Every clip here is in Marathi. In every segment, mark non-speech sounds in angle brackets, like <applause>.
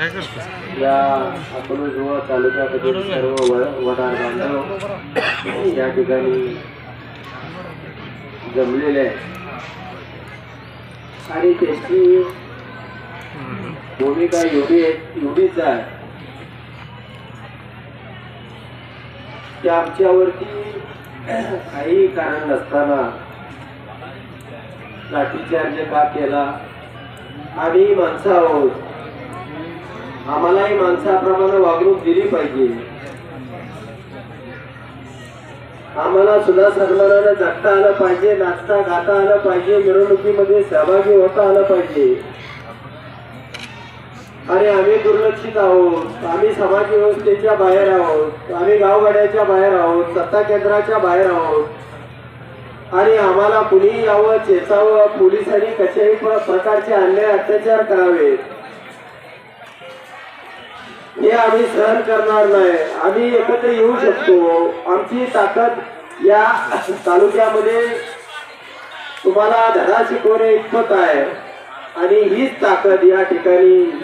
काय करतो या अकोला जुवा तालुक्यामध्ये सर्व व- वडार बांधव या ठिकाणी जमलेले आहे आणि त्याची भूमिका एवढी एवढीच आहे की आमच्यावरती काही कारण नसताना लाठीचार्ज का केला? आम्ही माणसं आहोत. आम्हालाही माणसाप्रमाणे वागणूक दिली पाहिजे. आम्हाला सुद्धा सन्मानानं जगता आलं पाहिजे नाचता गाता आलं पाहिजे मिरवणुकीमध्ये सहभागी होता आलं पाहिजे. आणि आम्ही दुर्लक्षित आहोत आम्ही समाज व्यवस्थेच्या बाहेर आहोत आम्ही गावगाड्याच्या बाहेर आहोत सत्ता केंद्राच्या बाहेर आहोत. आणि आम्हाला कुणीही यावं चेचावं पोलिसांनी कशाही प्रकारचे अन्याय अत्याचार करावेत. हे आम्ही सहन करणार नाही. आम्ही एकत्र येऊ शकतो. आमची ताकद या तालुक्यामध्ये तुम्हाला धडा शिकवणे इतपत आहे. आणि हीच ताकद या ठिकाणी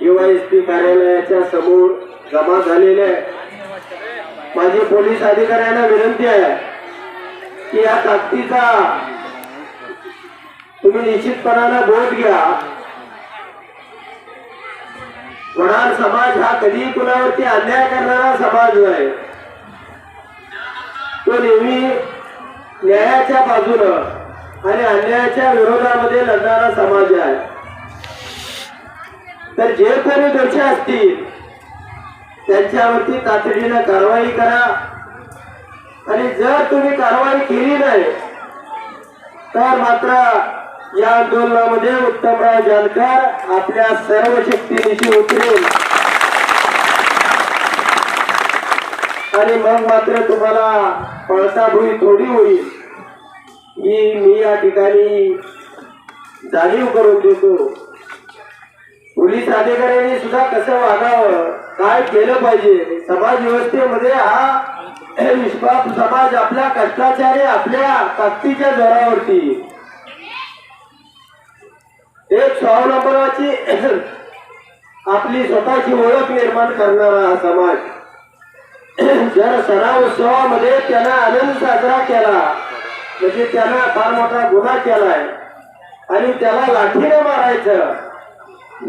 युवा एस पी कार्यालयाच्या समोर जमा झालेली आहे. माझी पोलीस अधिकाऱ्यांना विनंती आहे की या ताकदीचा तुम्ही निश्चितपणानं बोध घ्या. कुणाल समाज हा कधी कुणावरती अन्याय करणारा समाज नाही तो नेहमी न्यायाच्या बाजूनं आणि अन्यायाच्या विरोधामध्ये लढणारा समाज आहे. तर जे कोणी दोषी असतील त्यांच्यावरती तातडीनं कारवाई करा. आणि जर तुम्ही कारवाई केली नाही तर मात्र या आंदोलनामध्ये उत्तमराव जानकर आपल्या सर्व शक्तीनिशी उतरून आणि मग मात्र तुम्हाला पळसाभुई थोडी होईल. ही मी या ठिकाणी जाणीव करून देतो. पोलीस अधिकाऱ्यांनी सुद्धा कसं वागावं काय केलं पाहिजे समाज व्यवस्थेमध्ये हा विश्वास समाज आपल्या कष्टाचारी आपल्या ताकदीच्या जोरावरती. एक स्वावलंबनाची <clears throat> आपली स्वतःची ओळख निर्माण करणारा हा समाज. <clears throat> जर सराव उत्सवामध्ये त्यांना आनंद साजरा केला म्हणजे त्यांना फार मोठा गुन्हा केलाय आणि त्याला लाठीने मारायचं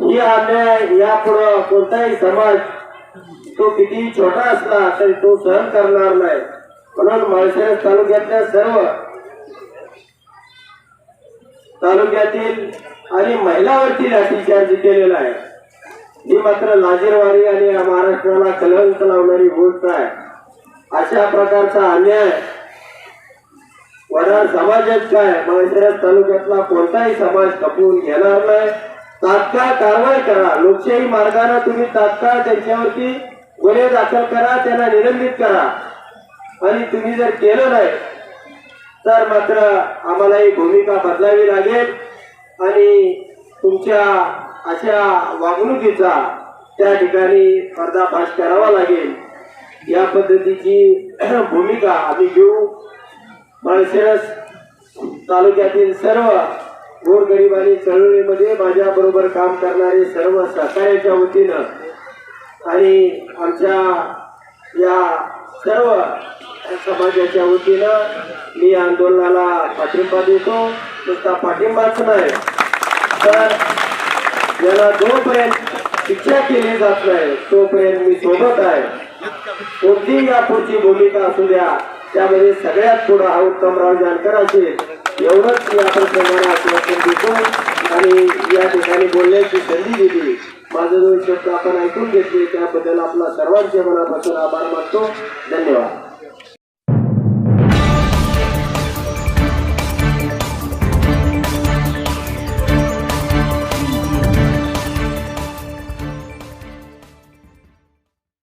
ही अन्याय यापुढं कोणताही समाज तो किती छोटा असला तरी तो सहन करणार नाही. म्हणून माळशिरस तालुक्यातल्या सर्व तालुक्यातील आणि महिलावरती लाठीचार्ज केलेला आहे. ही मात्र लाजीरवाणी आणि महाराष्ट्राला कलंक लावणारी गोष्ट आहे. अशा प्रकारचा अन्याय वडार समाजात काय? माळशिरस तालुक्यातला कोणताही समाज खपवून घेणार नाही. तात्काळ कारवाई करा. लोकशाही मार्गाने तुम्ही तात्काळ त्यांच्यावरती गुन्हे दाखल करा त्यांना निलंबित करा. आणि तुम्ही जर केलं नाही तर मात्र आम्हाला ही भूमिका बदलावी लागेल. आणि तुमच्या अशा वागणुकीचा त्या ठिकाणी पर्दाफाश करावा लागेल. या पद्धतीची <clears throat> भूमिका आम्ही घेऊ. माळशिरस तालुक्यातील सर्व गोरगरिबानी चळवळीमध्ये माझ्याबरोबर काम करणारे सर्व सहकार्याच्या वतीनं आणि आमच्या या सर्व समाजाच्या वतीनं मी आंदोलनाला पाठिंबा देतो. नुसता पाठिंबाच नाही तर याला जोपर्यंत शिक्षा केली जात नाही तोपर्यंत मी सोबत आहे. कोणतीही यापुढची भूमिका असू द्या त्यामध्ये सगळ्यात पुढं हा उत्तमराव जानकर असेल एवढंच मी आपण प्रमाणे आश्वासन देतो. आणि या ठिकाणी बोलण्याची संधी दिली. माझं दोन शब्द आपण ऐकून घेतले. त्याबद्दल आपला सर्वांच्या मनापासून आभार मानतो. धन्यवाद.